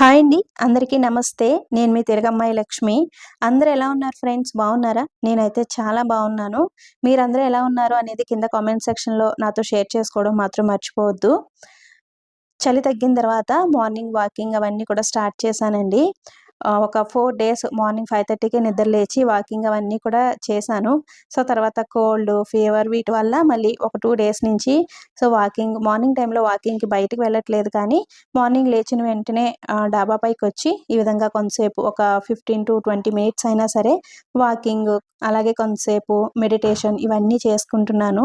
Hi అండి. అందరికీ నమస్తే. నేను మీ తిరగమ్మాయి లక్ష్మి. అందరూ ఎలా ఉన్నారు ఫ్రెండ్స్? బాగున్నారా? నేనైతే చాలా బాగున్నాను. మీరందరూ ఎలా ఉన్నారు అనేది కింద కామెంట్ సెక్షన్లో నాతో షేర్ చేసుకోవడం మాత్రం మర్చిపోవద్దు. చలి తగ్గిన తర్వాత మార్నింగ్ వాకింగ్ అవన్నీ కూడా స్టార్ట్ చేశానండి. ఒక ఫోర్ డేస్ మార్నింగ్ ఫైవ్ థర్టీకి నిద్ర లేచి వాకింగ్ అవన్నీ కూడా చేశాను. సో తర్వాత కోల్డ్ ఫీవర్ వీటి వల్ల మళ్ళీ ఒక టూ డేస్ నుంచి సో వాకింగ్ మార్నింగ్ టైంలో వాకింగ్కి బయటకు వెళ్ళట్లేదు కానీ మార్నింగ్ లేచిన వెంటనే డాబా పైకి వచ్చి ఈ విధంగా కొంతసేపు ఒక ఫిఫ్టీన్ టు ట్వంటీ మినిట్స్ అయినా సరే వాకింగ్ అలాగే కొంతసేపు మెడిటేషన్ ఇవన్నీ చేసుకుంటున్నాను.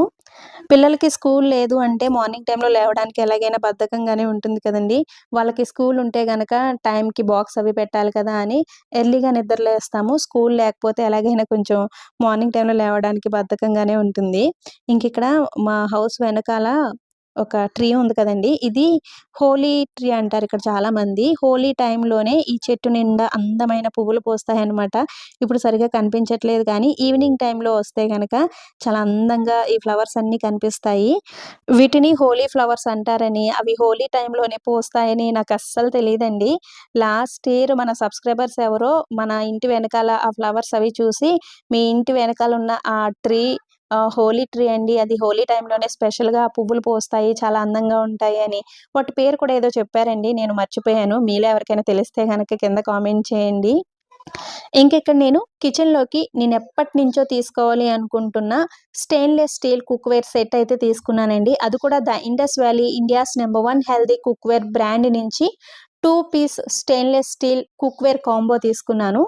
పిల్లలకి స్కూల్ లేదు అంటే మార్నింగ్ టైంలో లేవడానికి ఎలాగైనా బద్ధకంగానే ఉంటుంది కదండి. వాళ్ళకి స్కూల్ ఉంటే కనుక టైంకి బాక్స్ అవి పెట్టాలి కదా అని ఎర్లీగా నిద్రలేస్తాము స్కూల్ లేకపోతే ఎలాగైనా కొంచెం మార్నింగ్ టైంలో లేవడానికి బద్ధకంగానే ఉంటుంది. ఇంక ఇక్కడ మా హౌస్ వెనకాల ఒక ట్రీ ఉంది కదండి. ఇది హోలీ ట్రీ అంటారు ఇక్కడ చాలా మంది హోలీ టైంలోనే ఈ చెట్టు నిండా అందమైన పువ్వులు పోస్తాయి ఇప్పుడు సరిగా కనిపించట్లేదు కానీ ఈవినింగ్ టైంలో వస్తే కనుక చాలా అందంగా ఈ ఫ్లవర్స్ అన్ని కనిపిస్తాయి. వీటిని హోలీ ఫ్లవర్స్ అంటారని అవి హోలీ టైంలోనే పోస్తాయని నాకు అస్సలు తెలియదండి లాస్ట్ ఇయర్ మన సబ్స్క్రైబర్స్ ఎవరో మన ఇంటి వెనకాల ఆ ఫ్లవర్స్ అవి చూసి మీ ఇంటి వెనకాల ఉన్న ఆ ట్రీ హోలీ ట్రీ అండి. అది హోలీ టైంలోనే స్పెషల్గా పువ్వులు పోస్తాయి చాలా అందంగా ఉంటాయి అని. వాటి పేరు కూడా ఏదో చెప్పారండి. నేను మర్చిపోయాను. మీలో ఎవరికైనా తెలిస్తే కనుక కింద కామెంట్ చేయండి. ఇంకెక్కడ నేను? కిచెన్లోకి నేను ఎప్పటి నుంచో తీసుకోవాలి అనుకుంటున్న స్టెయిన్లెస్ స్టీల్ కుక్వేర్ సెట్ అయితే తీసుకున్నానండి. అది కూడా the Indus Valley India's number one healthy cookware brand నుంచి two piece stainless steel cookware combo తీసుకున్నాను.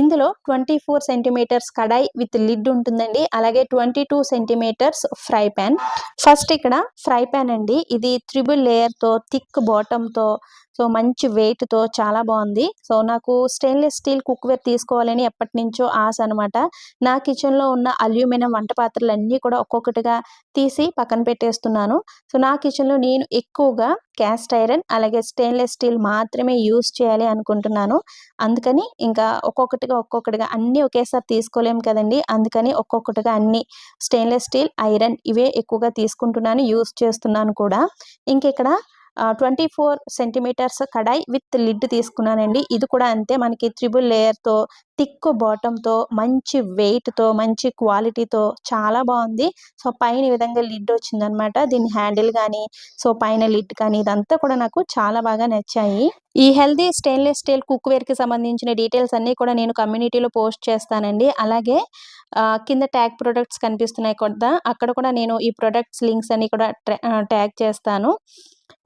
ఇందులో twenty four centimetres kadai with lid ఉంటుందండి. అలాగే twenty two centimetres fry pan. First ఇక్కడ ఫ్రై ప్యాన్ అండి. ఇది త్రిబుల్ లేయర్తో థిక్ బాటంతో సో మంచి వెయిట్తో చాలా బాగుంది. సో నాకు స్టెయిన్లెస్ స్టీల్ కుక్వేర్ తీసుకోవాలని ఎప్పటి నుంచో ఆశ అనమాట నా కిచెన్లో ఉన్న అల్యూమినియం వంట పాత్రలు అన్నీ కూడా ఒక్కొక్కటిగా తీసి పక్కన పెట్టేస్తున్నాను. సో నా కిచెన్లో నేను ఎక్కువగా క్యాస్ట్ ఐరన్ అలాగే స్టెయిన్లెస్ స్టీల్ మాత్రమే యూస్ చేయాలి అనుకుంటున్నాను. అందుకని ఇంకా ఒక్కొక్కటిగా ఒక్కొక్కటిగా అన్నీ ఒకేసారి తీసుకోలేము కదండి. అందుకని ఒక్కొక్కటిగా అన్ని స్టెయిన్లెస్ స్టీల్ ఐరన్ ఇవే ఎక్కువగా తీసుకుంటున్నాను యూస్ చేస్తున్నాను కూడా. ఇంక ఇక్కడ twenty four centimetres kadai with lid తీసుకున్నానండి. ఇది కూడా అంతే మనకి త్రిబుల్ లేయర్తో థిక్ బాటంతో మంచి వెయిట్తో మంచి క్వాలిటీతో చాలా బాగుంది. సో పైన ఈ విధంగా లిడ్ వచ్చిందనమాట దీని హ్యాండిల్ కానీ సో పైన లిడ్ కానీ ఇదంతా కూడా నాకు చాలా బాగా నచ్చాయి. ఈ హెల్దీ స్టెయిన్లెస్ స్టీల్ కుక్వేర్కి సంబంధించిన డీటెయిల్స్ అన్నీ కూడా నేను కమ్యూనిటీలో పోస్ట్ చేస్తానండి. అలాగే కింద ట్యాగ్ ప్రొడక్ట్స్ కనిపిస్తున్నాయి కదా అక్కడ కూడా నేను ఈ ప్రొడక్ట్స్ లింక్స్ అన్ని కూడా ట్యాగ్ చేస్తాను.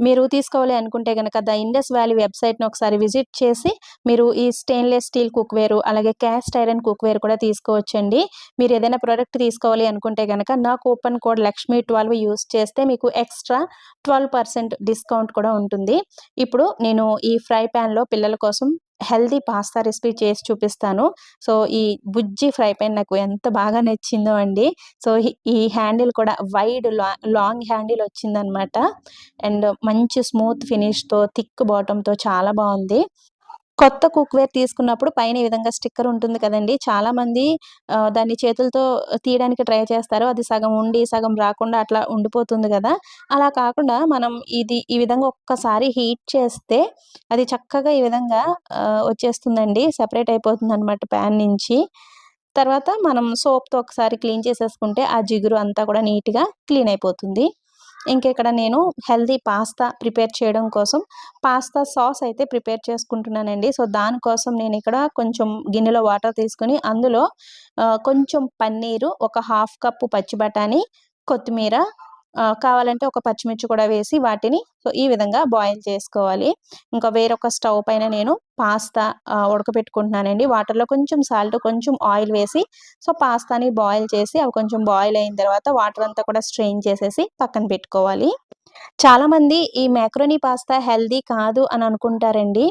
మీరు తీసుకోవాలి అనుకుంటే కనుక ద ఇండస్ వ్యాలీ వెబ్సైట్ని ఒకసారి విజిట్ చేసి మీరు ఈ స్టెయిన్లెస్ స్టీల్ కుక్వేరు అలాగే క్యాస్ట్ ఐరన్ కుక్వేర్ కూడా తీసుకోవచ్చండి. మీరు ఏదైనా ప్రోడక్ట్ తీసుకోవాలి అనుకుంటే కనుక నా coupon code Lakshmi twelve use చేస్తే మీకు ఎక్స్ట్రా ట్వెల్వ్ పర్సెంట్ డిస్కౌంట్ కూడా ఉంటుంది. ఇప్పుడు నేను ఈ ఫ్రై ప్యాన్లో పిల్లల కోసం హెల్దీ పాస్తా రెసిపీ చేసి చూపిస్తాను. సో ఈ బుజ్జి ఫ్రై పాన్ నాకు ఎంత బాగా నచ్చిందో అండి. సో ఈ హ్యాండిల్ కూడా వైడ్ లాంగ్ హ్యాండిల్ వచ్చిందనమాట. అండ్ మంచి స్మూత్ ఫినిష్తో థిక్ బాటంతో చాలా బాగుంది. కొత్త కుక్వేర్ తీసుకున్నప్పుడు పైన ఈ విధంగా స్టిక్కర్ ఉంటుంది కదండి. చాలామంది దాన్ని చేతులతో తీయడానికి ట్రై చేస్తారు. అది సగం ఉండి సగం రాకుండా అట్లా ఉండిపోతుంది కదా. అలా కాకుండా మనం ఇది ఈ విధంగా ఒక్కసారి హీట్ చేస్తే అది చక్కగా ఈ విధంగా వచ్చేస్తుందండి. సపరేట్ అయిపోతుంది అనమాట ప్యాన్ నుంచి. తర్వాత మనం సోప్తో ఒకసారి క్లీన్ చేసేసుకుంటే ఆ జిగురు అంతా కూడా నీట్గా క్లీన్ అయిపోతుంది. ఇంకెక్కడ నేను హెల్దీ పాస్తా ప్రిపేర్ చేయడం కోసం పాస్తా సాస్ అయితే ప్రిపేర్ చేసుకుంటున్నానండి. సో దానికోసం నేను ఇక్కడ కొంచెం గిన్నెలో వాటర్ తీసుకుని అందులో కొంచెం పన్నీరు ఒక హాఫ్ కప్పు పచ్చి బఠానీ కొత్తిమీర కావాలంటే ఒక పచ్చిమిర్చి కూడా వేసి వాటిని సో ఈ విధంగా బాయిల్ చేసుకోవాలి. ఇంకా వేరొక స్టవ్ పైన నేను పాస్తా ఉడకపెట్టుకుంటున్నానండి. వాటర్లో కొంచెం సాల్ట్ కొంచెం ఆయిల్ వేసి సో పాస్తాని బాయిల్ చేసి అవి కొంచెం బాయిల్ అయిన తర్వాత వాటర్ అంతా కూడా స్ట్రెయిన్ చేసేసి పక్కన పెట్టుకోవాలి. చాలామంది ఈ మ్యాక్రోనీ పాస్తా హెల్దీ కాదు అని అనుకుంటారండి.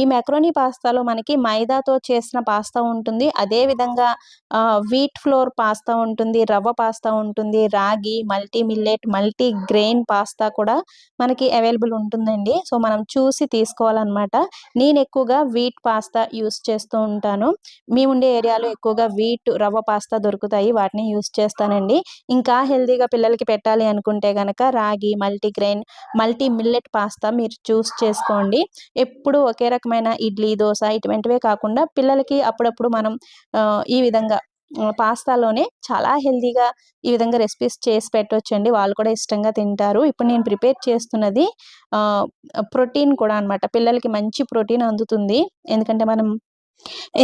ఈ మెక్రోనీ పాస్తాలో మనకి మైదాతో చేసిన పాస్తా ఉంటుంది. అదేవిధంగా వీట్ ఫ్లోర్ పాస్తా ఉంటుంది రవ్వ పాస్తా ఉంటుంది రాగి multi millet multi grain pasta కూడా మనకి అవైలబుల్ ఉంటుందండి. సో మనం చూసి తీసుకోవాలన్నమాట. నేను ఎక్కువగా వీట్ పాస్తా యూస్ చేస్తూ ఉంటాను. మీ ఉండే ఏరియాలో ఎక్కువగా వీట్ రవ్వ పాస్తా దొరుకుతాయి. వాటిని యూస్ చేస్తానండి. ఇంకా హెల్తీగా పిల్లలకి పెట్టాలి అనుకుంటే కనుక రాగి multi grain multi millet pasta మీరు చూస్ చేసుకోండి. ఎప్పుడు ఎప్పుడు ఒకే రకమైన ఇడ్లీ దోశ ఇటువంటివే కాకుండా పిల్లలకి అప్పుడప్పుడు మనం ఈ విధంగా పాస్తాలోనే చాలా హెల్తీగా ఈ విధంగా రెసిపీస్ చేసి పెట్టవచ్చండి వాళ్ళు కూడా ఇష్టంగా తింటారు. ఇప్పుడు నేను ప్రిపేర్ చేస్తున్నది ప్రోటీన్ కూడా అనమాట పిల్లలకి మంచి ప్రోటీన్ అందుతుంది. ఎందుకంటే మనం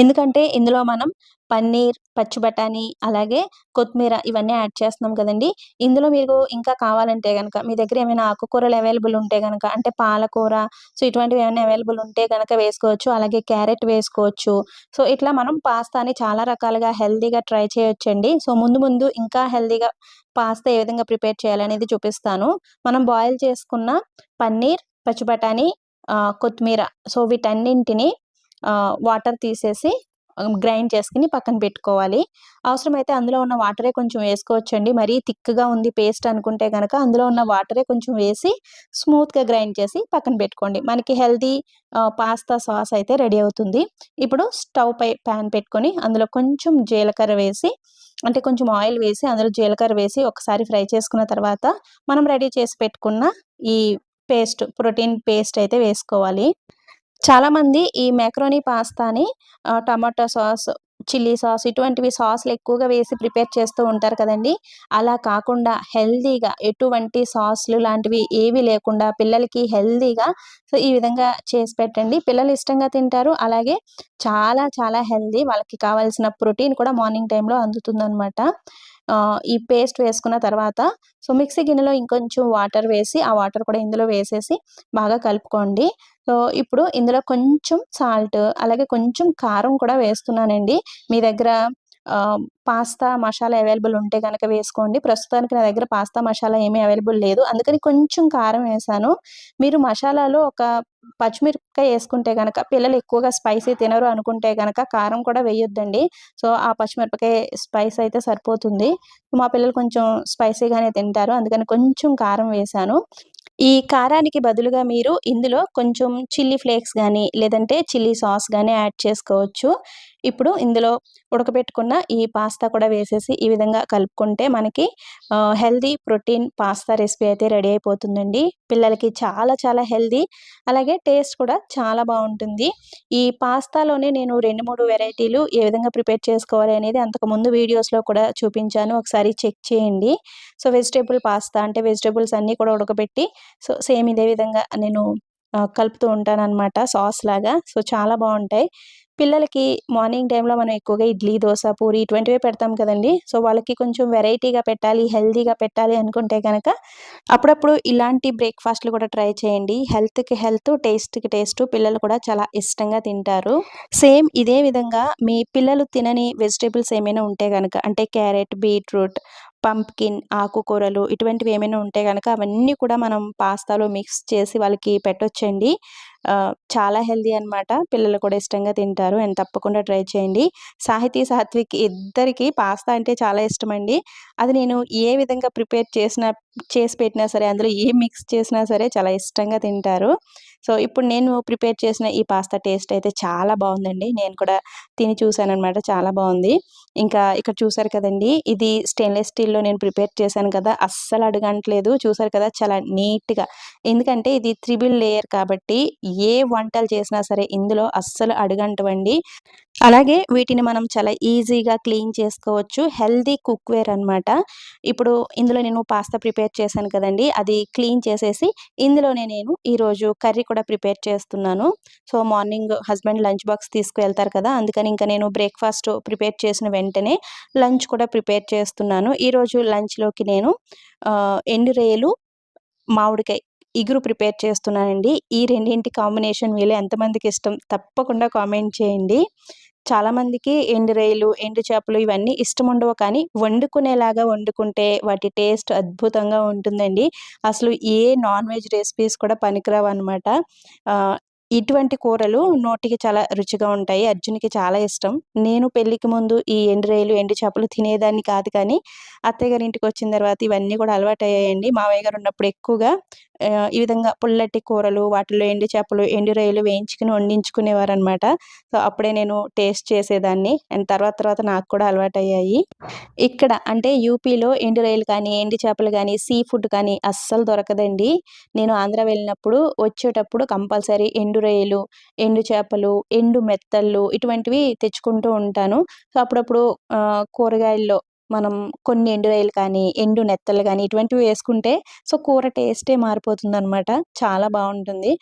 ఎందుకంటే ఇందులో మనం పన్నీర్ పచ్చి బఠానీ అలాగే కొత్తిమీర ఇవన్నీ యాడ్ చేస్తున్నాం కదండి. ఇందులో మీరు ఇంకా కావాలంటే కనుక మీ దగ్గర ఏమైనా ఆకుకూరలు అవైలబుల్ ఉంటే కనుక అంటే పాలకూర సో ఇటువంటివి ఏమైనా అవైలబుల్ ఉంటే కనుక వేసుకోవచ్చు అలాగే క్యారెట్ వేసుకోవచ్చు. సో ఇట్లా మనం పాస్తాని చాలా రకాలుగా హెల్తీగా ట్రై చేయొచ్చండి. సో ముందు ముందు ఇంకా హెల్తీగా పాస్తా ఏ విధంగా ప్రిపేర్ చేయాలనేది చూపిస్తాను. మనం బాయిల్ చేసుకున్న పన్నీర్ పచ్చి బఠానీ కొత్తిమీర సో వీటన్నింటిని వాటర్ తీసేసి గ్రైండ్ చేసుకుని పక్కన పెట్టుకోవాలి. అవసరమైతే అందులో ఉన్న వాటరే కొంచెం వేసుకోవచ్చండి. మరీ థిక్గా ఉంది పేస్ట్ అనుకుంటే కనుక అందులో ఉన్న వాటరే కొంచెం వేసి స్మూత్గా గ్రైండ్ చేసి పక్కన పెట్టుకోండి. మనకి హెల్దీ పాస్తా సాస్ అయితే రెడీ అవుతుంది. ఇప్పుడు స్టవ్ పై ప్యాన్ పెట్టుకొని అందులో కొంచెం జీలకర్ర వేసి అంటే కొంచెం ఆయిల్ వేసి అందులో జీలకర్ర వేసి ఒకసారి ఫ్రై చేసుకున్న తర్వాత మనం రెడీ చేసి పెట్టుకున్న ఈ పేస్ట్ ప్రోటీన్ పేస్ట్ అయితే వేసుకోవాలి. చాలామంది ఈ మెక్రోనీ పాస్తాని టమాటో సాస్ చిల్లీ సాస్ ఇటువంటివి సాస్లు ఎక్కువగా వేసి ప్రిపేర్ చేస్తూ ఉంటారు కదండి. అలా కాకుండా హెల్దీగా ఎటువంటి సాస్లు లాంటివి ఏవి లేకుండా పిల్లలకి హెల్దీగా సో ఈ విధంగా చేసి పెట్టండి. పిల్లలు ఇష్టంగా తింటారు. అలాగే చాలా చాలా హెల్దీ వాళ్ళకి కావాల్సిన ప్రోటీన్ కూడా మార్నింగ్ టైంలో అందుతుందనమాట ఈ పేస్ట్ వేసుకున్న తర్వాత సో మిక్సీ గిన్నెలో ఇంకొంచెం వాటర్ వేసి ఆ వాటర్ కూడా ఇందులో వేసేసి బాగా కలుపుకోండి. సో ఇప్పుడు ఇందులో కొంచెం సాల్ట్ అలాగే కొంచెం కారం కూడా వేస్తున్నానండి. మీ దగ్గర పాస్తా మసాలా అవైలబుల్ ఉంటే కనుక వేసుకోండి. ప్రస్తుతానికి నా దగ్గర పాస్తా మసాలా ఏమీ అవైలబుల్ లేదు. అందుకని కొంచెం కారం వేసాను. మీరు మసాలాలో ఒక పచ్చిమిరపకాయ వేసుకుంటే కనుక పిల్లలు ఎక్కువగా స్పైసీ తినరు అనుకుంటే కనుక కారం కూడా వేయొద్దండి. సో ఆ పచ్చిమిరపకాయ స్పైస్ అయితే సరిపోతుంది. మా పిల్లలు కొంచెం స్పైసీగానే తింటారు. అందుకని కొంచెం కారం వేసాను. ఈ కారానికి బదులుగా మీరు ఇందులో కొంచెం చిల్లీ ఫ్లేక్స్ కానీ లేదంటే చిల్లీ సాస్ కానీ యాడ్ చేసుకోవచ్చు. ఇప్పుడు ఇందులో ఉడకబెట్టుకున్న ఈ పాస్తా కూడా వేసేసి ఈ విధంగా కలుపుకుంటే మనకి హెల్దీ ప్రోటీన్ పాస్తా రెసిపీ అయితే రెడీ అయిపోతుందండి. పిల్లలకి చాలా చాలా హెల్దీ అలాగే టేస్ట్ కూడా చాలా బాగుంటుంది. ఈ పాస్తాలోనే నేను రెండు మూడు వెరైటీలు ఏ విధంగా ప్రిపేర్ చేసుకోవాలి అనేది అంతకుముందు వీడియోస్లో కూడా చూపించాను. ఒకసారి చెక్ చేయండి. సో వెజిటేబుల్ పాస్తా అంటే వెజిటేబుల్స్ అన్నీ కూడా ఉడకబెట్టి సో సేమ్ ఇదే విధంగా నేను కలుపుతూ ఉంటాను అనమాట సాస్ లాగా. సో చాలా బాగుంటాయి. పిల్లలకి మార్నింగ్ టైంలో మనం ఎక్కువగా ఇడ్లీ దోశ పూరి ఇటువంటివే పెడతాం కదండి. సో వాళ్ళకి కొంచెం వెరైటీగా పెట్టాలి హెల్తీగా పెట్టాలి అనుకుంటే కనుక అప్పుడప్పుడు ఇలాంటి బ్రేక్ఫాస్ట్లు కూడా ట్రై చేయండి. హెల్త్కి హెల్త్ టేస్ట్కి టేస్ట్ పిల్లలు కూడా చాలా ఇష్టంగా తింటారు. సేమ్ ఇదే విధంగా మీ పిల్లలు తినని వెజిటేబుల్స్ ఏమైనా ఉంటే కనుక అంటే క్యారెట్ బీట్రూట్ పంప్కిన్ ఆకుకూరలు ఇటువంటివి ఏమైనా ఉంటే కనుక అవన్నీ కూడా మనం పాస్తాలో మిక్స్ చేసి వాళ్ళకి పెట్టొచ్చండి. చాలా హెల్దీ అనమాట పిల్లలు కూడా ఇష్టంగా తింటారు. అండ్ తప్పకుండా ట్రై చేయండి. సాహితీ సాత్విక్ ఇద్దరికి పాస్తా అంటే చాలా ఇష్టం అండి అది నేను ఏ విధంగా ప్రిపేర్ చేసిన చేసి పెట్టినా సరే అందులో ఏ మిక్స్ చేసినా సరే చాలా ఇష్టంగా తింటారు. సో ఇప్పుడు నేను ప్రిపేర్ చేసిన ఈ పాస్తా టేస్ట్ అయితే చాలా బాగుందండి. నేను కూడా తిని చూశాను అనమాట చాలా బాగుంది. ఇంకా ఇక్కడ చూసారు కదండి ఇది స్టెయిన్లెస్ స్టీల్లో నేను ప్రిపేర్ చేశాను కదా అస్సలు అడగట్లేదు. చూసారు కదా చాలా నీట్గా. ఎందుకంటే ఇది త్రిబుల్ లేయర్ కాబట్టి ఏ వంటలు చేసినా సరే ఇందులో అస్సలు అడుగంటవండి. అలాగే వీటిని మనం చాలా ఈజీగా క్లీన్ చేసుకోవచ్చు. హెల్దీ కుక్వేర్ అనమాట ఇప్పుడు ఇందులో నేను పాస్తా ప్రిపేర్ చేశాను కదండి. అది క్లీన్ చేసేసి ఇందులోనే నేను ఈరోజు కర్రీ కూడా ప్రిపేర్ చేస్తున్నాను. So morning husband lunch box తీసుకువెళ్తారు కదా అందుకని ఇంకా నేను బ్రేక్ఫాస్ట్ ప్రిపేర్ చేసిన వెంటనే లంచ్ కూడా ప్రిపేర్ చేస్తున్నాను. ఈరోజు లంచ్లోకి నేను ఎండు రేలు మామిడికాయ ఇగురు ప్రిపేర్ చేస్తున్నానండి. ఈ రెండింటి కాంబినేషన్ వీళ్ళు ఎంతమందికి ఇష్టం తప్పకుండా కామెంట్ చేయండి. చాలామందికి ఎండు రొయ్యలు ఎండు చేపలు ఇవన్నీ ఇష్టం ఉండవు కానీ వండుకునేలాగా వండుకుంటే వాటి టేస్ట్ అద్భుతంగా ఉంటుందండి. అసలు ఏ నాన్ వెజ్ రెసిపీస్ కూడా పనికిరావు అనమాట ఇటువంటి కూరలు నోటికి చాలా రుచిగా ఉంటాయి. అర్జున్కి చాలా ఇష్టం. నేను పెళ్ళికి ముందు ఈ ఎండు రేలు ఎండు చేపలు తినేదాన్ని కాదు కానీ అత్తయ్య గారి ఇంటికి వచ్చిన తర్వాత ఇవన్నీ కూడా అలవాటయ్యాయండి. మావయ్య గారు ఉన్నప్పుడు ఎక్కువగా ఈ విధంగా పుల్లటి కూరలు వాటిలో ఎండు చేపలు ఎండు రొయ్యలు వేయించుకుని వండించుకునేవారు అనమాట సో అప్పుడే నేను టేస్ట్ చేసేదాన్ని. అండ్ తర్వాత తర్వాత నాకు కూడా అలవాటయ్యాయి. ఇక్కడ అంటే యూపీలో ఎండు రొయ్యలు కానీ ఎండు చేపలు కానీ సీ ఫుడ్ కానీ అస్సలు దొరకదండి. నేను ఆంధ్ర వెళ్ళినప్పుడు వచ్చేటప్పుడు కంపల్సరీ ఎండు ఎండు రొయ్యలు ఎండు చేపలు ఎండు మెత్తళ్ళు ఇటువంటివి తెచ్చుకుంటూ ఉంటాను. సో అప్పుడప్పుడు కూరగాయల్లో మనం కొన్ని ఎండు కానీ ఎండు నెత్తలు కానీ ఇటువంటివి వేసుకుంటే సో కూర టేస్టే మారిపోతుంది అనమాట చాలా బాగుంటుంది.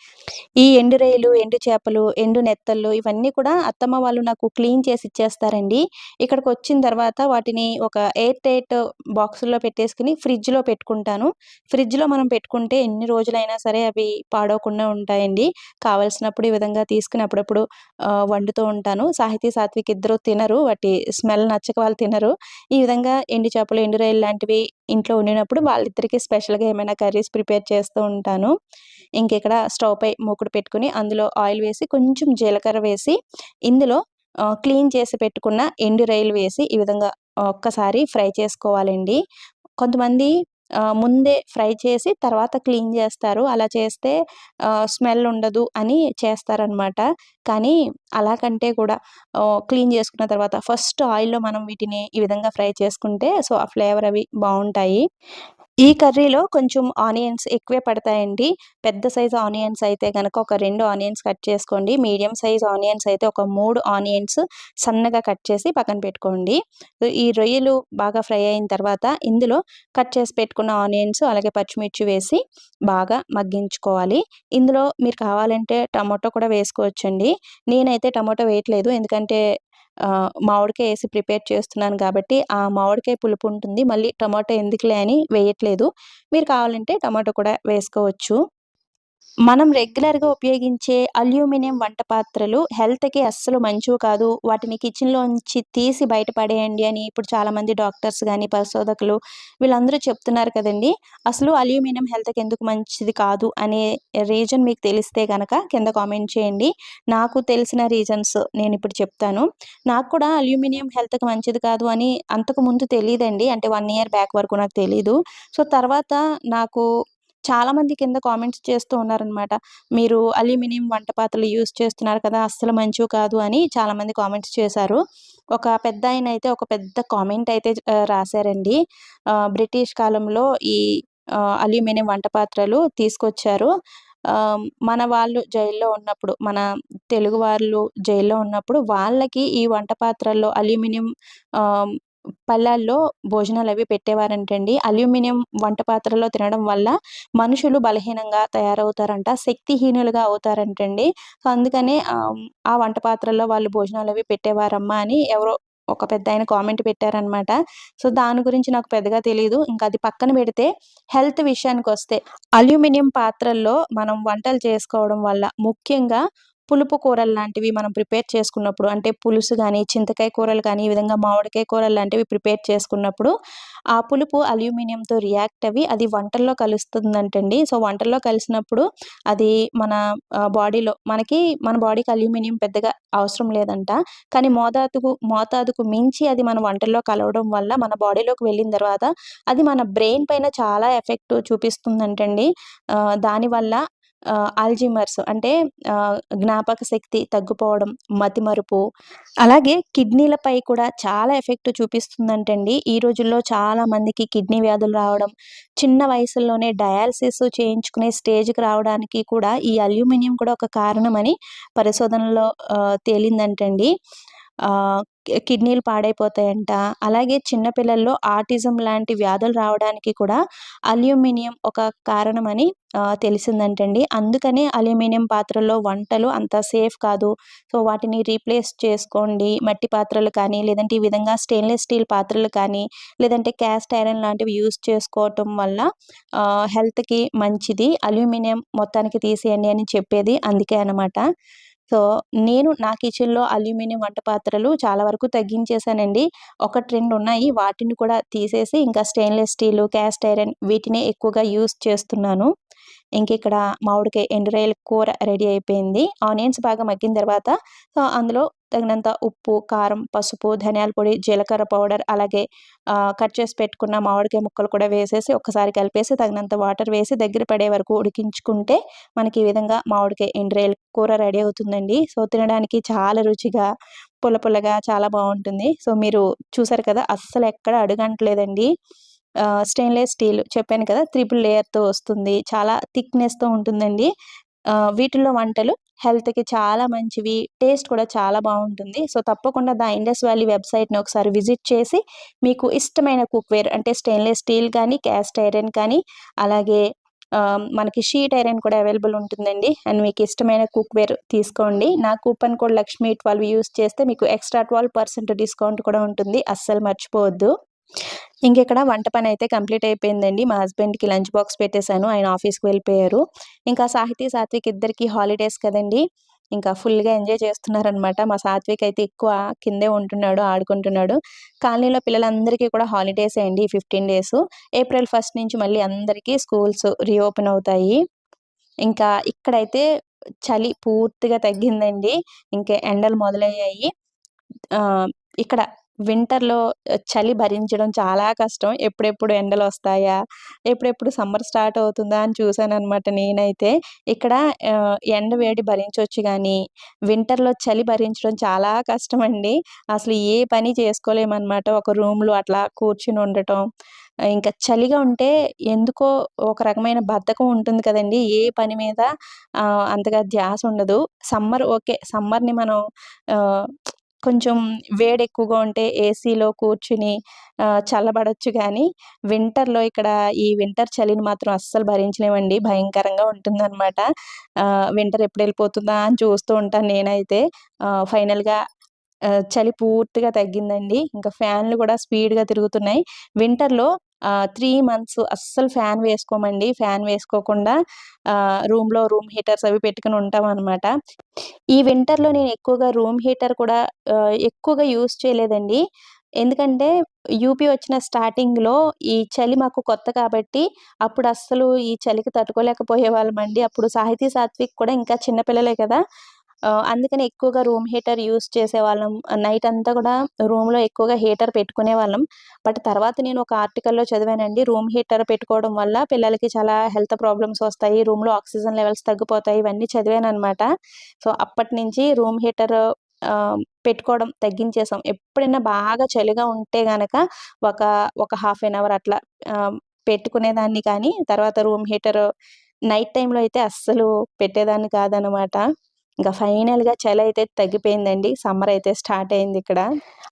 ఈ ఎండు ఎండు చేపలు ఎండు నెత్తళ్ళు ఇవన్నీ కూడా అత్తమ్మ వాళ్ళు నాకు క్లీన్ చేసి ఇచ్చేస్తారండి. ఇక్కడికి వచ్చిన తర్వాత వాటిని ఒక ఎయిర్ టైట్ బాక్సుల్లో పెట్టేసుకుని ఫ్రిడ్జ్లో పెట్టుకుంటాను. ఫ్రిడ్జ్లో మనం పెట్టుకుంటే ఎన్ని రోజులైనా సరే అవి పాడవకుండా ఉంటాయండి. కావలసినప్పుడు ఈ విధంగా తీసుకుని అప్పుడప్పుడు వండుతూ ఉంటాను. సాహితీ సాత్విక్ ఇద్దరు తినరు. వాటి స్మెల్ నచ్చక వాళ్ళు తినరు. ఈ విధంగా విధంగా ఎండు చేపలు ఎండు రైలు లాంటివి ఇంట్లో ఉండినప్పుడు వాళ్ళిద్దరికీ స్పెషల్గా ఏమైనా కర్రీస్ ప్రిపేర్ చేస్తూ ఉంటాను. ఇంకెక్కడ స్టవ్ పై మూకుడు పెట్టుకుని అందులో ఆయిల్ వేసి కొంచెం జీలకర్ర వేసి ఇందులో క్లీన్ చేసి పెట్టుకున్న ఎండు రైలు వేసి ఈ విధంగా ఒక్కసారి ఫ్రై చేసుకోవాలండి. కొంతమంది ముందే ఫ్రై చేసి తర్వాత క్లీన్ చేస్తారు. అలా చేస్తే స్మెల్ ఉండదు అని చేస్తారనమాట. కానీ అలా కంటే కూడా క్లీన్ చేసుకున్న తర్వాత ఫస్ట్ ఆయిల్లో మనం వీటిని ఈ విధంగా ఫ్రై చేసుకుంటే సో ఆ ఫ్లేవర్ అవి బాగుంటాయి. ఈ కర్రీలో కొంచెం ఆనియన్స్ ఎక్కువే పడతాయండి. పెద్ద సైజ్ ఆనియన్స్ అయితే కనుక ఒక రెండు ఆనియన్స్ కట్ చేసుకోండి. మీడియం సైజ్ ఆనియన్స్ అయితే ఒక మూడు ఆనియన్స్ సన్నగా కట్ చేసి పక్కన పెట్టుకోండి. ఈ రొయ్యలు బాగా ఫ్రై అయిన తర్వాత ఇందులో కట్ చేసి పెట్టుకున్న ఆనియన్స్ అలాగే పచ్చిమిర్చి వేసి బాగా మగ్గించుకోవాలి. ఇందులో మీరు కావాలంటే టమాటో కూడా వేసుకోవచ్చండి. నేనైతే టమాటో వేయట్లేదు. ఎందుకంటే మామిడికాయ వేసి ప్రిపేర్ చేస్తున్నాను కాబట్టి ఆ మామిడికాయ పులుపు ఉంటుంది. మళ్ళీ టమాటో ఎందుకులే అని వేయట్లేదు. మీరు కావాలంటే టమాటో కూడా వేసుకోవచ్చు. మనం రెగ్యులర్గా ఉపయోగించే అల్యూమినియం వంట పాత్రలు హెల్త్కి అస్సలు మంచివి కాదు. వాటిని కిచెన్లోంచి తీసి బయటపడేయండి అని ఇప్పుడు చాలామంది డాక్టర్స్ కానీ పరిశోధకులు వీళ్ళందరూ చెప్తున్నారు కదండి. అసలు అల్యూమినియం హెల్త్కి ఎందుకు మంచిది కాదు అనే రీజన్ మీకు తెలిస్తే కనుక కింద కామెంట్ చేయండి. నాకు తెలిసిన రీజన్స్ నేను ఇప్పుడు చెప్తాను. నాకు కూడా అల్యూమినియం హెల్త్కి మంచిది కాదు అని అంతకు ముందు తెలియదండి. అంటే వన్ ఇయర్ బ్యాక్ వరకు నాకు తెలీదు. సో తర్వాత నాకు చాలామంది కింద కామెంట్స్ చేస్తూ ఉన్నారనమాట. మీరు అల్యూమినియం వంట పాత్రలు యూస్ చేస్తున్నారు కదా అస్సలు మంచివి కాదు అని చాలామంది కామెంట్స్ చేశారు. ఒక పెద్ద ఆయన అయితే ఒక పెద్ద కామెంట్ అయితే రాశారండి. బ్రిటిష్ కాలంలో ఈ అల్యూమినియం వంట పాత్రలు తీసుకొచ్చారు మన వాళ్ళు జైల్లో ఉన్నప్పుడు మన తెలుగు వాళ్ళు జైల్లో ఉన్నప్పుడు వాళ్ళకి ఈ వంట పాత్రల్లో అల్యూమినియం పల్లెల్లో భోజనాలు అవి పెట్టేవారంటండి. అల్యూమినియం వంట పాత్రలో తినడం వల్ల మనుషులు బలహీనంగా తయారవుతారంట శక్తిహీనులుగా అవుతారంటండి. సో అందుకనే ఆ వంట పాత్రల్లో వాళ్ళు భోజనాలు అవి పెట్టేవారమ్మా అని ఎవరో ఒక పెద్ద ఆయన కామెంట్ పెట్టారనమాట సో దాని గురించి నాకు పెద్దగా తెలియదు ఇంకా అది పక్కన పెడితే హెల్త్ విషయానికి వస్తే అల్యూమినియం పాత్రల్లో మనం వంటలు చేసుకోవడం వల్ల ముఖ్యంగా పులుపు కూరలు లాంటివి మనం ప్రిపేర్ చేసుకున్నప్పుడు అంటే పులుసు కానీ చింతకాయ కూరలు కానీ ఈ విధంగా మామిడికాయ కూరలు లాంటివి ప్రిపేర్ చేసుకున్నప్పుడు ఆ పులుపు అల్యూమినియంతో రియాక్ట్ అవి అది వంటల్లో కలుస్తుందంటండి. సో వంటల్లో కలిసినప్పుడు అది మన బాడీలో మనకి మన బాడీకి అల్యూమినియం పెద్దగా అవసరం లేదంట. కానీ మోతాదుకు మోతాదుకు మించి అది మన వంటల్లో కలవడం వల్ల మన బాడీలోకి వెళ్ళిన తర్వాత అది మన బ్రెయిన్ పైన చాలా ఎఫెక్ట్ చూపిస్తుందంటండి. దానివల్ల ఆల్జిమర్స్ అంటే జ్ఞాపక శక్తి తగ్గిపోవడం మతిమరుపు అలాగే కిడ్నీలపై కూడా చాలా ఎఫెక్ట్ చూపిస్తుందంటండి. ఈ రోజుల్లో చాలా మందికి కిడ్నీ వ్యాధులు రావడం చిన్న వయసులోనే డయాలసిస్ చేయించుకునే స్టేజ్కి రావడానికి కూడా ఈ అల్యూమినియం కూడా ఒక కారణమని పరిశోధనలో తేలిందంటండి. కిడ్నీలు పాడైపోతాయంట. అలాగే చిన్నపిల్లల్లో ఆటిజం లాంటి వ్యాధులు రావడానికి కూడా అల్యూమినియం ఒక కారణమని తెలిసిందంటండి. అందుకనే అల్యూమినియం పాత్రల్లో వంటలు అంత సేఫ్ కాదు. సో వాటిని రీప్లేస్ చేసుకోండి. మట్టి పాత్రలు కానీ లేదంటే ఈ విధంగా స్టెయిన్లెస్ స్టీల్ పాత్రలు కానీ లేదంటే క్యాస్ట్ ఐరన్ లాంటివి యూస్ చేసుకోవటం వల్ల హెల్త్కి మంచిది. అల్యూమినియం మొత్తానికి తీసేయండి అని చెప్పేది అందుకే అనమాట సో నేను నా కిచెన్లో అల్యూమినియం వంట పాత్రలు చాలా వరకు తగ్గించేశానండి ఒకటి రెండు ఉన్నాయి. వాటిని కూడా తీసేసి ఇంకా స్టెయిన్లెస్ స్టీల్ క్యాస్ట్ ఐరన్ వీటినే ఎక్కువగా యూస్ చేస్తున్నాను. ఇంక ఇక్కడ మామిడికాయ ఎండురాయల కూర రెడీ అయిపోయింది. ఆనియన్స్ బాగా మగ్గిన తర్వాత సో అందులో తగినంత ఉప్పు కారం పసుపు ధనియాల పొడి జీలకర్ర పౌడర్ అలాగే కట్ చేసి పెట్టుకున్న మామిడికాయ ముక్కలు కూడా వేసేసి ఒక్కసారి కలిపేసి తగినంత వాటర్ వేసి దగ్గర పడే వరకు ఉడికించుకుంటే మనకి ఈ విధంగా మామిడికాయ ఎండ్రేల్ కూర రెడీ అవుతుందండి. సో తినడానికి చాలా రుచిగా పుల్ల పుల్లగా చాలా బాగుంటుంది. సో మీరు చూసారు కదా అస్సలు ఎక్కడ అడుగంటలేదండి. స్టెయిన్లెస్ స్టీల్ చెప్పాను కదా త్రిపుల్ లేయర్తో వస్తుంది. చాలా థిక్నెస్తో ఉంటుందండి. వీటిలో వంటలు హెల్త్కి చాలా మంచివి టేస్ట్ కూడా చాలా బాగుంటుంది. సో తప్పకుండా ద ఇండస్ వ్యాలీ వెబ్సైట్ని ఒకసారి విజిట్ చేసి మీకు ఇష్టమైన కుక్వేర్ అంటే స్టెయిన్లెస్ స్టీల్ కానీ క్యాస్ట్ ఐరన్ కానీ అలాగే మనకి షీట్ ఐరన్ కూడా అవైలబుల్ ఉంటుందండి. అండ్ మీకు ఇష్టమైన కుక్వేర్ తీసుకోండి. నా coupon code Lakshmi twelve use చేస్తే మీకు ఎక్స్ట్రా ట్వెల్వ్ పర్సెంట్ డిస్కౌంట్ కూడా ఉంటుంది. అస్సలు మర్చిపోవద్దు. ఇంకెక్కడ వంట పని అయితే కంప్లీట్ అయిపోయిందండి. మా హస్బెండ్కి లంచ్ బాక్స్ పెట్టేశాను. ఆయన ఆఫీస్కి వెళ్ళిపోయారు. ఇంకా సాహితీ సాత్విక్ ఇద్దరికి హాలిడేస్ కదండి. ఇంకా ఫుల్గా ఎంజాయ్ చేస్తున్నారనమాట మా సాత్విక్ అయితే ఎక్కువ కిందే ఉంటున్నాడు ఆడుకుంటున్నాడు. కాలనీలో పిల్లలందరికీ కూడా హాలిడేస్ అయ్యండి ఫిఫ్టీన్ డేస్. ఏప్రిల్ ఫస్ట్ నుంచి మళ్ళీ అందరికీ స్కూల్స్ రీఓపెన్ అవుతాయి. ఇంకా ఇక్కడైతే చలి పూర్తిగా తగ్గిందండి. ఇంకా ఎండలు మొదలయ్యాయి. ఇక్కడ వింటర్‌లో చలి భరించడం చాలా కష్టం. ఎప్పుడెప్పుడు ఎండలు వస్తాయా ఎప్పుడెప్పుడు సమ్మర్ స్టార్ట్ అవుతుందా అని చూశాను అనమాట నేనైతే. ఇక్కడ ఎండ వేడి భరించవచ్చు కానీ వింటర్‌లో చలి భరించడం చాలా కష్టం అండి అసలు ఏ పని చేసుకోలేమనమాట. ఒక రూమ్‌లో అట్లా కూర్చుని ఉండటం. ఇంకా చలిగా ఉంటే ఎందుకో ఒక రకమైన బద్ధకం ఉంటుంది కదండి ఏ పని మీద అంతగా ధ్యాస ఉండదు. Summer okay. సమ్మర్‌ని మనం కొంచెం వేడి ఎక్కువగా ఉంటే ఏసీలో కూర్చుని చల్లబడొచ్చు కానీ వింటర్‌లో ఇక్కడ ఈ వింటర్ చలిని మాత్రం అస్సలు భరించలేమండి. భయంకరంగా ఉంటుందన్నమాట వింటర్ ఎప్పుడు వెళ్ళిపోతుందా అని చూస్తూ ఉంటాను నేనైతే. ఫైనల్‌గా చలి పూర్తిగా తగ్గిందండి. ఇంకా ఫ్యాన్‌లు కూడా స్పీడ్‌గా తిరుగుతున్నాయి. వింటర్‌లో త్రీ మంత్స్ అస్సలు ఫ్యాన్ వేసుకోమండి. ఫ్యాన్ వేసుకోకుండా రూమ్‌లో రూమ్ హీటర్స్ అవి పెట్టుకొని ఉంటామనమాట. ఈ వింటర్‌లో నేను ఎక్కువగా రూమ్ హీటర్ కూడా ఎక్కువగా యూస్ చేయలేదండి. ఎందుకంటే యూపీ వచ్చిన స్టార్టింగ్‌లో ఈ చలి మాకు కొత్త కాబట్టి అప్పుడు అస్సలు ఈ చలికి తట్టుకోలేకపోయే వాళ్ళమండి అప్పుడు సాహితీ సాత్విక్ కూడా ఇంకా చిన్నపిల్లలే కదా! అందుకని ఎక్కువగా రూమ్ హీటర్ యూస్ చేసేవాళ్ళం. నైట్ అంతా కూడా రూమ్లో ఎక్కువగా హీటర్ పెట్టుకునే వాళ్ళం. బట్ తర్వాత నేను ఒక ఆర్టికల్లో చదివానండి. రూమ్ హీటర్ పెట్టుకోవడం వల్ల పిల్లలకి చాలా హెల్త్ ప్రాబ్లమ్స్ వస్తాయి. రూమ్లో ఆక్సిజన్ లెవెల్స్ తగ్గిపోతాయి. ఇవన్నీ చదివాను అనమాట సో అప్పటి నుంచి రూమ్ హీటర్ పెట్టుకోవడం తగ్గించేసాం ఎప్పుడైనా బాగా చలిగా ఉంటే గనక ఒక ఒక హాఫ్ అన్ అవర్ అట్లా పెట్టుకునేదాన్ని కానీ తర్వాత రూమ్ హీటర్ నైట్ టైంలో అయితే అస్సలు పెట్టేదాన్ని కాదనమాట ఇంకా ఫైనల్‌గా చలి అయితే తగ్గిపోయిందండి. సమ్మర్ అయితే స్టార్ట్ అయింది ఇక్కడ.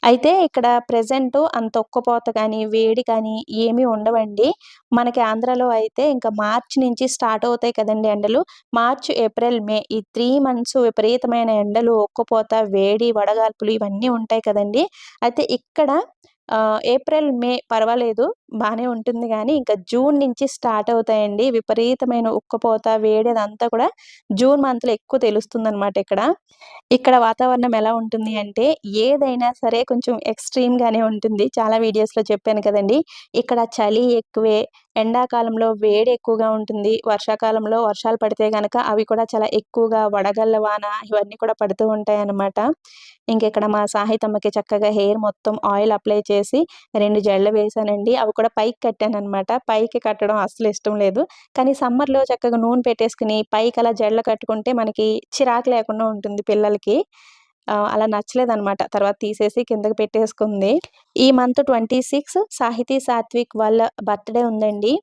అయితే ఇక్కడ ప్రజెంట్ అంత ఒక్కపోత కానీ, వేడి కానీ ఏమీ ఉండవండి. మనకి ఆంధ్రాలో అయితే ఇంకా మార్చి నుంచి స్టార్ట్ అవుతాయి కదండీ ఎండలు. మార్చ్, ఏప్రిల్, మే ఈ త్రీ మంత్స్ విపరీతమైన ఎండలు, ఒక్కపోత, వేడి, వడగాల్పులు ఇవన్నీ ఉంటాయి కదండీ. అయితే ఇక్కడ ఏప్రిల్ మే పర్వాలేదు బాగానే ఉంటుంది కానీ ఇంకా జూన్ నుంచి స్టార్ట్ అవుతాయండి. విపరీతమైన ఉక్కపోత వేడి అదంతా కూడా జూన్ మంత్లో ఎక్కువ తెలుస్తుంది అనమాట ఇక్కడ. ఇక్కడ వాతావరణం ఎలా ఉంటుంది అంటే ఏదైనా సరే కొంచెం ఎక్స్ట్రీమ్గానే ఉంటుంది. చాలా వీడియోస్లో చెప్పాను కదండి. ఇక్కడ చలి ఎక్కువే ఎండాకాలంలో వేడి ఎక్కువగా ఉంటుంది. వర్షాకాలంలో వర్షాలు పడితే కనుక అవి కూడా చాలా ఎక్కువగా వడగళ్ళ వాన ఇవన్నీ కూడా పడుతూ ఉంటాయి అన్నమాట ఇంకెక్కడ మా సాహితమ్మకి చక్కగా హెయిర్ మొత్తం ఆయిల్ అప్లై చేసి రెండు జడలు వేసానండి అవి కూడా పైకి కట్టాను అనమాట పైకి కట్టడం అస్సలు ఇష్టం లేదు. కానీ సమ్మర్లో చక్కగా నూనె పెట్టేసుకుని పైకి అలా జడలు కట్టుకుంటే మనకి చిరాకు లేకుండా ఉంటుంది పిల్లలకి. అలా నచ్చలేదు అనమాట తర్వాత తీసేసి కిందకి పెట్టేసుకుంది. ఈ మంత్ ట్వంటీ సిక్స్ సాహితీ సాత్విక్ వాళ్ళ బర్త్డే ఉందండి.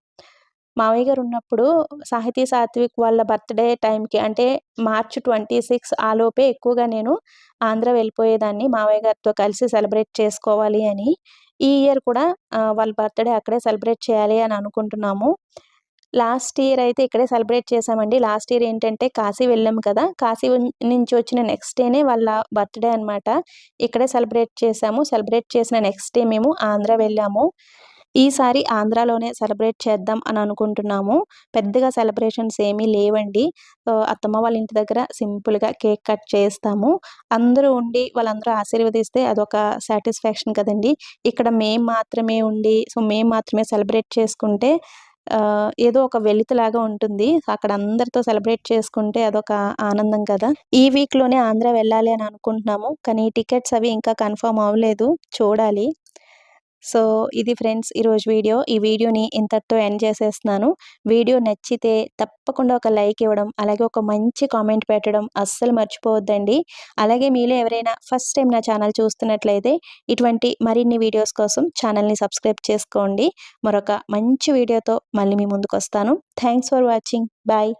మావయ్య గారు ఉన్నప్పుడు సాహితీ సాత్విక్ వాళ్ళ బర్త్డే టైంకి అంటే మార్చ్ ట్వంటీ సిక్స్ ఆలోపే ఎక్కువగా నేను ఆంధ్ర వెళ్ళిపోయేదాన్ని. మావయ్య గారితో కలిసి సెలబ్రేట్ చేసుకోవాలి అని. ఈ ఇయర్ కూడా వాళ్ళ బర్త్డే అక్కడే సెలబ్రేట్ చేయాలి అని అనుకుంటున్నాము. లాస్ట్ ఇయర్ అయితే ఇక్కడే సెలబ్రేట్ చేసామండి లాస్ట్ ఇయర్ ఏంటంటే కాశీ వెళ్ళాము కదా. కాశీ నుంచి వచ్చిన నెక్స్ట్ డేనే వాళ్ళ బర్త్డే అనమాట ఇక్కడే సెలబ్రేట్ చేసాము సెలబ్రేట్ చేసిన నెక్స్ట్ డే మేము ఆంధ్ర వెళ్ళాము. ఈసారి ఆంధ్రాలోనే సెలబ్రేట్ చేద్దాం అని అనుకుంటున్నాము. పెద్దగా సెలబ్రేషన్స్ ఏమీ లేవండి. అత్తమ్మ వాళ్ళ ఇంటి దగ్గర సింపుల్గా కేక్ కట్ చేస్తాము. అందరూ ఉండి వాళ్ళందరూ ఆశీర్వదిస్తే అదొక సాటిస్ఫాక్షన్ కదండి. ఇక్కడ మేము మాత్రమే ఉండి సో మేము మాత్రమే సెలబ్రేట్ చేసుకుంటే ఏదో ఒక వెలితిలాగా ఉంటుంది. అక్కడ అందరితో సెలబ్రేట్ చేసుకుంటే అదొక ఆనందం కదా. ఈ వీక్లోనే ఆంధ్ర వెళ్ళాలి అని అనుకుంటున్నాము. కానీ టికెట్స్ అవి ఇంకా కన్ఫర్మ్ అవ్వలేదు. చూడాలి. సో ఇది ఫ్రెండ్స్ ఈరోజు వీడియో. ఈ వీడియోని ఇంతటితో ఎండ్ చేసేస్తున్నాను. వీడియో నచ్చితే తప్పకుండా ఒక లైక్ ఇవ్వడం అలాగే ఒక మంచి కామెంట్ పెట్టడం అస్సలు మర్చిపోవద్దండి. అలాగే మీలో ఎవరైనా ఫస్ట్ టైం నా ఛానల్ చూస్తున్నట్లయితే ఇటువంటి మరిన్ని వీడియోస్ కోసం ఛానల్ని సబ్స్క్రైబ్ చేసుకోండి. మరొక మంచి వీడియోతో మళ్ళీ మీ ముందుకు వస్తాను థ్యాంక్స్ ఫర్ వాచింగ్. బాయ్.